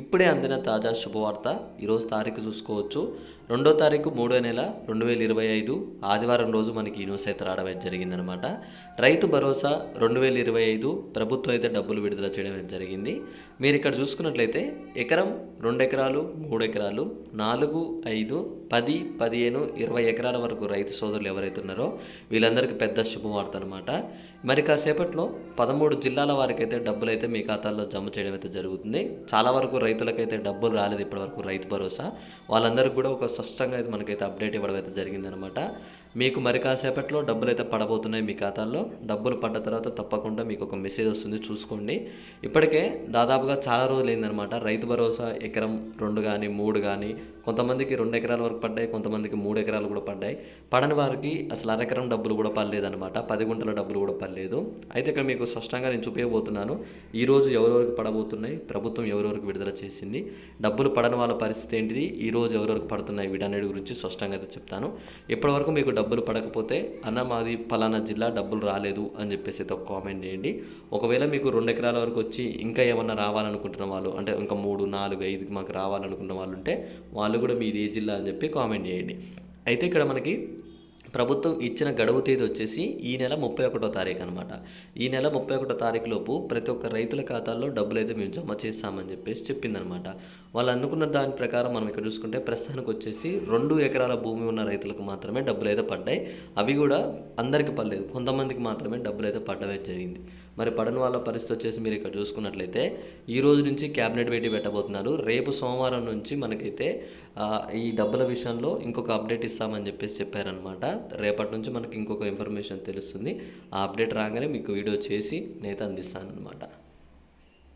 ఇప్పుడే అందిన తాజా శుభవార్త ఈరోజు తారీఖు చూసుకోవచ్చు. రెండో తారీఖు మూడో నెల రెండు వేల ఇరవై ఐదు ఆదివారం రోజు మనకి ఈ న్యూస్ అయితే రావడం జరిగిందనమాట రైతు భరోసా రెండు వేల ఇరవై ఐదు ప్రభుత్వం అయితే డబ్బులు విడుదల చేయడం జరిగింది. మీరు ఇక్కడ చూసుకున్నట్లయితే ఎకరం రెండు ఎకరాలు మూడు ఎకరాలు నాలుగు ఐదు పది పదిహేను ఇరవై ఎకరాల వరకు రైతు సోదరులు ఎవరైతే ఉన్నారో వీళ్ళందరికీ పెద్ద శుభవార్త అనమాట మరి కాసేపట్లో పదమూడు జిల్లాల వారికైతే డబ్బులు అయితే మీ ఖాతాల్లో జమ చేయడం అయితే జరుగుతుంది. చాలా వరకు రైతులకైతే డబ్బులు రాలేదు ఇప్పటివరకు రైతు భరోసా. వాళ్ళందరికీ కూడా ఒక స్పష్టంగా అయితే మనకైతే అప్డేట్ ఇవ్వడం అయితే జరిగిందనమాట. మీకు మరి కాసేపట్లో డబ్బులు అయితే పడబోతున్నాయి మీ ఖాతాల్లో. డబ్బులు పడ్డ తర్వాత తప్పకుండా మీకు ఒక మెసేజ్ వస్తుంది చూసుకోండి. ఇప్పటికే దాదాపుగా చాలా రోజులు అయిందనమాట రైతు భరోసా ఎకరం రెండు కానీ మూడు కానీ కొంతమందికి రెండు ఎకరాల వరకు పడ్డాయి కొంతమందికి మూడు ఎకరాలు కూడా పడ్డాయి. పడని వారికి అసలు అరెకరం డబ్బులు కూడా పడలేదన్నమాట పది గుంటల డబ్బులు కూడా పడలేదు. అయితే ఇక్కడ మీకు స్పష్టంగా నేను చూపించబోతున్నాను. ఈ రోజు ఎవరెవరికి పడబోతున్నాయి? ప్రభుత్వం ఎవరెవరికి విడుదల చేసింది. డబ్బులు పడని వాళ్ళ పరిస్థితి ఏంటిది? ఈ రోజు ఎవరెవరికి పడుతున్నాయి? వీటన్నిటి గురించి స్పష్టంగా అయితే చెప్తాను. ఇప్పటివరకు మీకు డబ్బులు పడకపోతే అన్న మాది ఫలానా జిల్లా డబ్బులు రాలేదు అని చెప్పేసి అయితే ఒక కామెంట్ చేయండి. ఒకవేళ మీకు రెండు ఎకరాల వరకు వచ్చి ఇంకా ఏమన్నా రావాలనుకుంటున్న వాళ్ళు అంటే ఇంకా మూడు నాలుగు ఐదుకి మాకు రావాలనుకున్న వాళ్ళు ఉంటే వాళ్ళు కూడా మీది ఏ జిల్లా అని చెప్పి కామెంట్ చేయండి. అయితే ఇక్కడ మనకి ప్రభుత్వం ఇచ్చిన గడువు తేదీ వచ్చేసి ఈ నెల ముప్పై ఒకటో తారీఖు అనమాట ఈ నెల ముప్పై ఒకటో తారీఖు లోపు ప్రతి ఒక్క రైతుల ఖాతాల్లో డబ్బులు అయితే మేము జమ చేస్తామని చెప్పేసి చెప్పిందనమాట వాళ్ళు అనుకున్న దాని ప్రకారం మనం ఇక్కడ చూసుకుంటే ప్రస్తుతానికి వచ్చేసి రెండు ఎకరాల భూమి ఉన్న రైతులకు మాత్రమే డబ్బులు అయితే పడ్డాయి. అవి కూడా అందరికీ పడలేదు. కొంతమందికి మాత్రమే డబ్బులు అయితే పడ్డమే జరిగింది. మరి పడని వాళ్ళ పరిస్థితి వచ్చేసి మీరు ఇక్కడ చూసుకున్నట్లయితే ఈ రోజు నుంచి క్యాబినెట్ భేటీ పెట్టబోతున్నారు. రేపు సోమవారం నుంచి మనకైతే ఈ డబ్బుల విషయంలో ఇంకొక అప్డేట్ ఇస్తామని చెప్పేసి చెప్పారనమాట రేపటి నుంచి మనకి ఇంకొక ఇన్ఫర్మేషన్ తెలుస్తుంది. ఆ అప్డేట్ రాగానే మీకు వీడియో చేసి నేత అందిస్తాను అనమాట